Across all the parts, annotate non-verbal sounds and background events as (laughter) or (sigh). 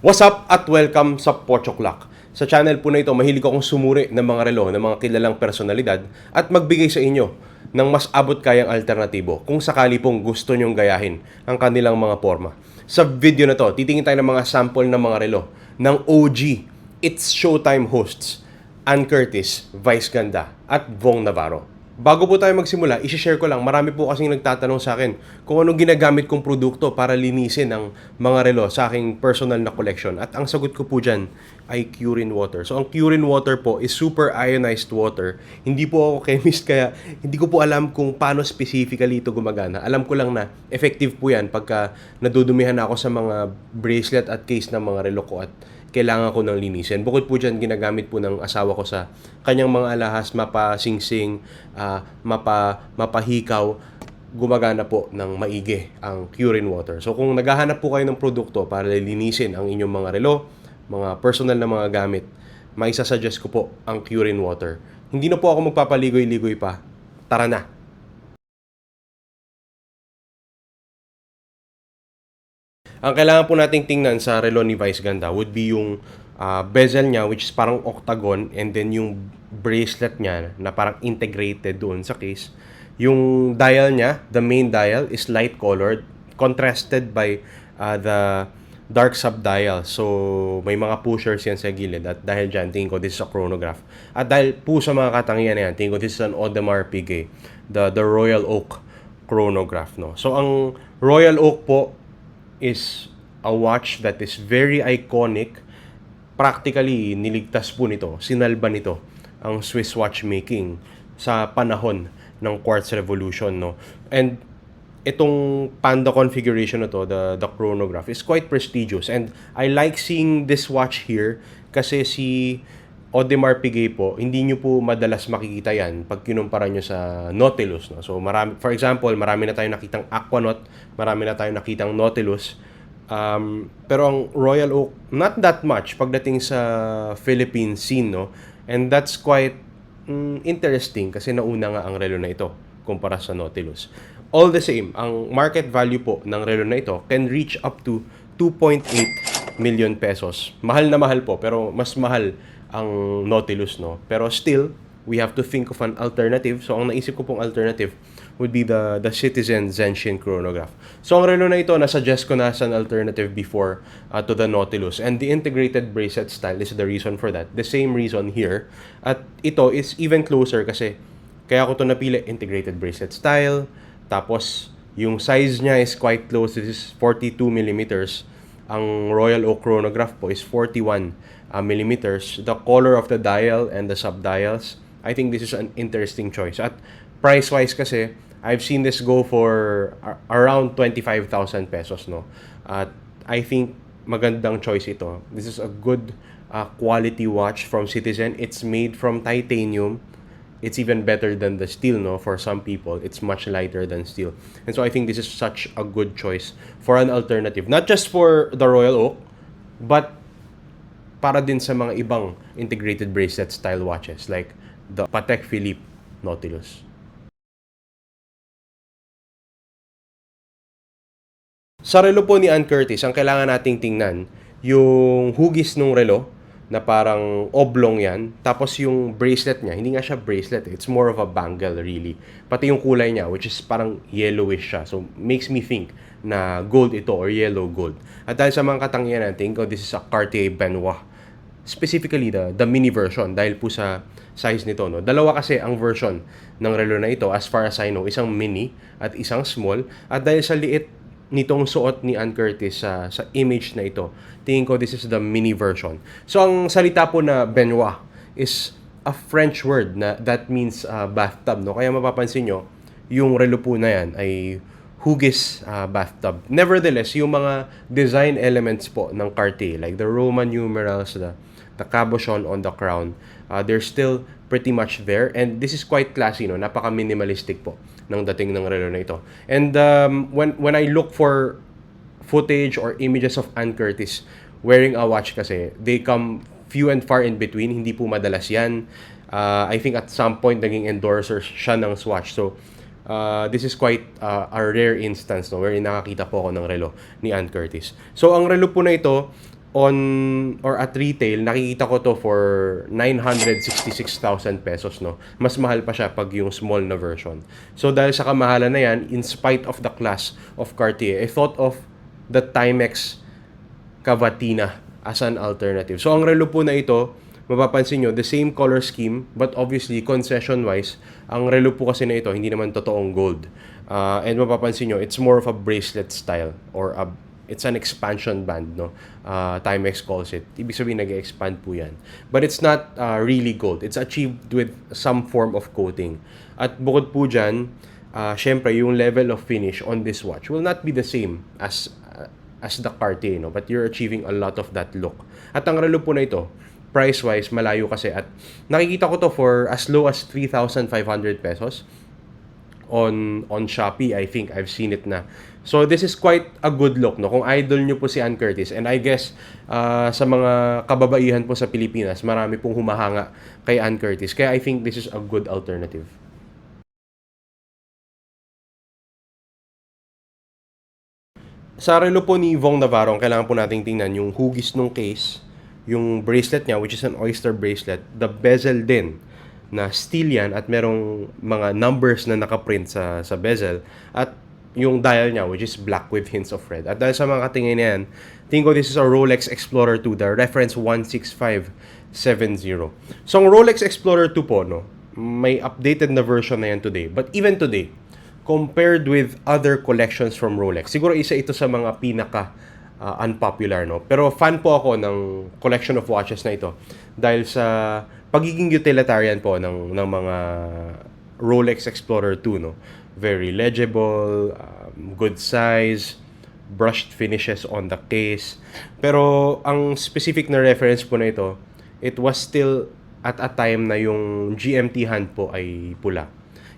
What's up at welcome sa Pocho Clock. Sa channel po na ito, mahilig akong sumuri ng mga relo ng mga kilalang personalidad at magbigay sa inyo ng mas abot kayang alternatibo kung sakali pong gusto nyong gayahin ang kanilang mga forma. Sa video na to, titingin tayo ng mga sample ng mga relo ng OG It's Showtime hosts Ann Curtis, Vice Ganda at Vong Navarro. Bago po tayo magsimula, isi-share ko lang, marami po kasing nagtatanong sa akin kung anong ginagamit kong produkto para linisin ang mga relo sa aking personal na collection. At ang sagot ko po dyan ay Curin Water. So ang Curin Water po is super ionized water. Hindi po ako (laughs) chemist kaya hindi ko po alam kung paano specifically ito gumagana. Alam ko lang na effective po yan pagka nadudumihan ako sa mga bracelet at case ng mga relo ko at kailangan ko ng linisin. Bukod po dyan, ginagamit po ng asawa ko sa kanyang mga alahas, mapasingsing, uh, mapa, mapahikaw, gumagana po ng maigi ang Curin Water. So kung naghahanap po kayo ng produkto para linisin ang inyong mga relo, mga personal na mga gamit, maisasuggest ko po ang Curin Water. Hindi na po ako magpapaligoy-ligoy pa. Tara na! Ang kailangan po nating tingnan sa relo ni Vice Ganda would be yung uh, bezel niya which is parang octagon and then yung bracelet niya na parang integrated doon sa case. Yung dial niya, the main dial is light colored contrasted by uh, the dark subdial. So, may mga pushers yan sa gilid. At dahil dyan, tingin ko, this is a chronograph. At dahil po sa mga katangian na yan, tingin ko, this is an Audemars Piguet. The, the Royal Oak chronograph. No? So, ang Royal Oak po is a watch that is very iconic. Practically, niligtas po nito, sinalba nito ang Swiss watchmaking sa panahon ng Quartz Revolution. No? And itong Panda configuration na to, the, the chronograph, is quite prestigious. And I like seeing this watch here kasi si Audemars Piguet po, hindi nyo po madalas makikita yan pag kinumpara nyo sa Nautilus. No? So, marami, for example, marami na tayong nakitang Aquanaut, marami na tayong nakitang Nautilus. Um, pero ang Royal Oak, not that much pagdating sa Philippine scene. No? And that's quite mm, interesting kasi nauna nga ang relo na ito kumpara sa Nautilus. All the same, ang market value po ng relo na ito can reach up to 2.8 million pesos. Mahal na mahal po, pero mas mahal ang Nautilus, no? Pero still, we have to think of an alternative. So, ang naisip ko pong alternative would be the the Citizen Zenshin chronograph. So, ang relo na ito, na-suggest ko na as an alternative before uh, to the Nautilus. And the integrated bracelet style is the reason for that. The same reason here. At ito is even closer kasi kaya ko to napili, integrated bracelet style. Tapos, yung size niya is quite close. This is 42 millimeters. Ang Royal Oak chronograph po is 41 uh, millimeters. The color of the dial and the subdials, I think this is an interesting choice. At price-wise kasi, I've seen this go for ar- around 25,000 pesos, no? At I think magandang choice ito. This is a good uh, quality watch from Citizen. It's made from titanium. It's even better than the steel, no? For some people, it's much lighter than steel. And so I think this is such a good choice for an alternative. Not just for the Royal Oak, but para din sa mga ibang integrated bracelet style watches like the Patek Philippe Nautilus. Sa relo po ni Ann Curtis, ang kailangan nating tingnan, yung hugis ng relo, na parang oblong yan. Tapos yung bracelet niya, hindi nga siya bracelet, it's more of a bangle really. Pati yung kulay niya, which is parang yellowish siya. So, makes me think na gold ito or yellow gold. At dahil sa mga katangian natin, ko this is a Cartier Benoit. Specifically, the, the mini version, dahil po sa size nito. No? Dalawa kasi ang version ng relo na ito, as far as I know, isang mini at isang small. At dahil sa liit nitong suot ni Ann Curtis sa sa image na ito. Tingin ko this is the mini version. So ang salita po na Benoit is a French word na that means uh, bathtub no. Kaya mapapansin nyo, yung relo po na yan ay hugis uh, bathtub. Nevertheless, yung mga design elements po ng Cartier like the Roman numerals, the the cabochon on the crown, uh, they're still pretty much there and this is quite classy no. Napaka minimalistic po ng dating ng relo na ito. And um, when when I look for footage or images of Ann Curtis wearing a watch kasi, they come few and far in between. Hindi po madalas yan. Uh, I think at some point naging endorser siya ng Swatch. So, uh, this is quite uh, a rare instance no, wherein nakakita po ako ng relo ni Ann Curtis. So, ang relo po na ito, on or at retail, nakikita ko to for 966,000 pesos, no? Mas mahal pa siya pag yung small na version. So, dahil sa kamahalan na yan, in spite of the class of Cartier, I thought of the Timex Cavatina as an alternative. So, ang relo po na ito, mapapansin nyo, the same color scheme, but obviously, concession-wise, ang relo po kasi na ito, hindi naman totoong gold. Uh, and mapapansin nyo, it's more of a bracelet style or a it's an expansion band, no? Uh, Timex calls it. Ibig sabihin, nag-expand po yan. But it's not uh, really gold. It's achieved with some form of coating. At bukod po dyan, uh, syempre, yung level of finish on this watch will not be the same as uh, as the Cartier, no? But you're achieving a lot of that look. At ang relo po na ito, price-wise, malayo kasi. At nakikita ko to for as low as 3,500 pesos on on Shopee. I think I've seen it na. So this is quite a good look no kung idol niyo po si Ann Curtis and I guess uh, sa mga kababaihan po sa Pilipinas marami pong humahanga kay Ann Curtis kaya I think this is a good alternative. Sa relo po ni Vong Navarro, ang kailangan po nating tingnan yung hugis ng case, yung bracelet niya which is an oyster bracelet, the bezel din na steel yan at merong mga numbers na nakaprint sa sa bezel at yung dial niya which is black with hints of red. At dahil sa mga katingin na yan, tingin ko this is a Rolex Explorer 2, the reference 16570. So ang Rolex Explorer 2 po, no, may updated na version na yan today. But even today, compared with other collections from Rolex, siguro isa ito sa mga pinaka uh, unpopular, no? Pero fan po ako ng collection of watches na ito dahil sa pagiging utilitarian po ng, ng mga Rolex Explorer 2, no? Very legible, um, good size, brushed finishes on the case. Pero ang specific na reference po na ito, it was still at a time na yung GMT hand po ay pula.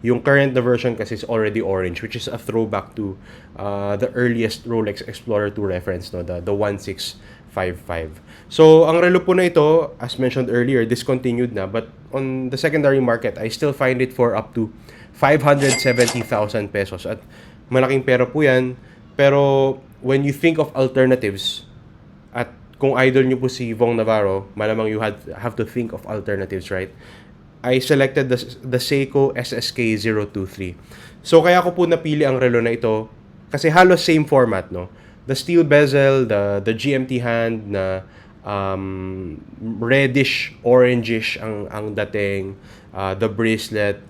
Yung current na version kasi is already orange, which is a throwback to uh, the earliest Rolex Explorer 2 reference, no? the, the 1655. So, ang relo po na ito, as mentioned earlier, discontinued na. But on the secondary market, I still find it for up to 570,000 pesos. At malaking pera po yan. Pero when you think of alternatives, at kung idol nyo po si Vong Navarro, malamang you had, have to think of alternatives, right? I selected the, the Seiko SSK 023. So, kaya ko po napili ang relo na ito kasi halos same format, no? The steel bezel, the, the GMT hand na um, reddish, orangish ang, ang dating, uh, the bracelet,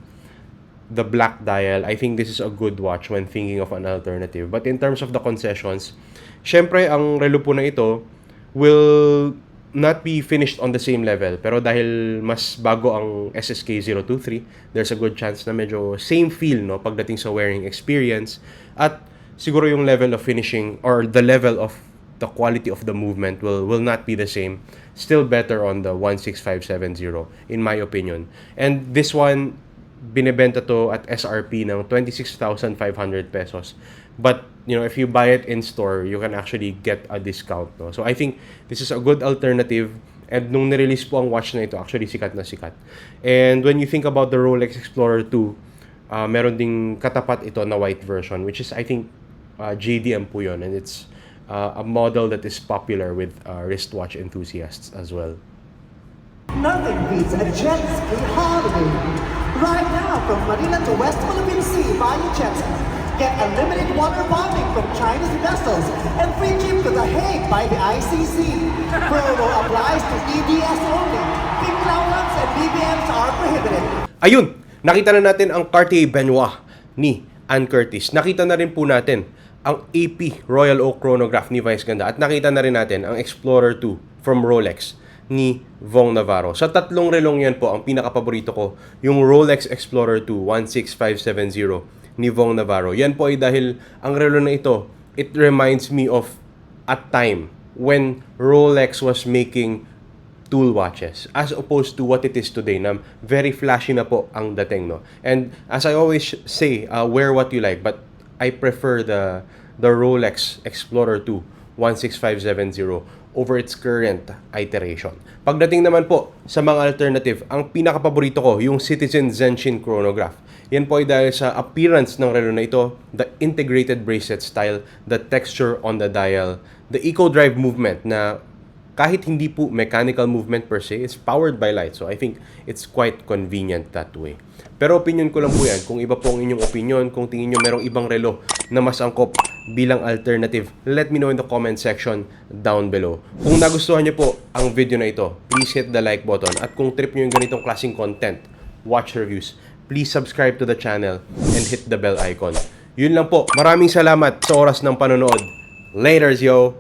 the black dial, I think this is a good watch when thinking of an alternative. But in terms of the concessions, syempre, ang relo po na ito will not be finished on the same level. Pero dahil mas bago ang SSK 023, there's a good chance na medyo same feel no pagdating sa wearing experience at siguro yung level of finishing or the level of the quality of the movement will will not be the same. Still better on the 16570 in my opinion. And this one binebenta to at SRP ng 26,500 pesos. But, you know, if you buy it in store, you can actually get a discount, no? So, I think this is a good alternative. And nung nirelease po ang watch na ito, actually sikat na sikat. And when you think about the Rolex Explorer 2, uh, meron ding katapat ito na white version, which is, I think, uh, JDM po yun. And it's uh, a model that is popular with uh, wristwatch enthusiasts as well. Nothing beats a jet ski holiday. Right now, from Manila to West Philippine Sea via jet ski. Get unlimited water bombing from Chinese vessels and free trip to The Hague by the ICC. Promo applies to EDS only. Big allowance and BBMs are prohibited. Ayun, nakita na natin ang Cartier Benoit ni Ann Curtis. Nakita na rin po natin ang AP Royal Oak Chronograph ni Vice Ganda at nakita na rin natin ang Explorer 2 from Rolex ni Vong Navarro. Sa tatlong relong yan po, ang pinakapaborito ko, yung Rolex Explorer 2 16570 ni Vong Navarro. Yan po ay dahil ang relo na ito, it reminds me of a time when Rolex was making tool watches as opposed to what it is today na very flashy na po ang dating no and as I always say uh, wear what you like but I prefer the the Rolex Explorer 2 16570 over its current iteration. Pagdating naman po sa mga alternative, ang pinakapaborito ko yung Citizen Zenshin chronograph. Yan po ay dahil sa appearance ng relo na ito, the integrated bracelet style, the texture on the dial, the eco drive movement na kahit hindi po mechanical movement per se, it's powered by light. So I think it's quite convenient that way. Pero opinion ko lang po yan. Kung iba po ang inyong opinion, kung tingin nyo merong ibang relo na mas angkop bilang alternative, let me know in the comment section down below. Kung nagustuhan nyo po ang video na ito, please hit the like button. At kung trip nyo yung ganitong klaseng content, watch reviews, please subscribe to the channel and hit the bell icon. Yun lang po. Maraming salamat sa oras ng panonood. Laters, yo!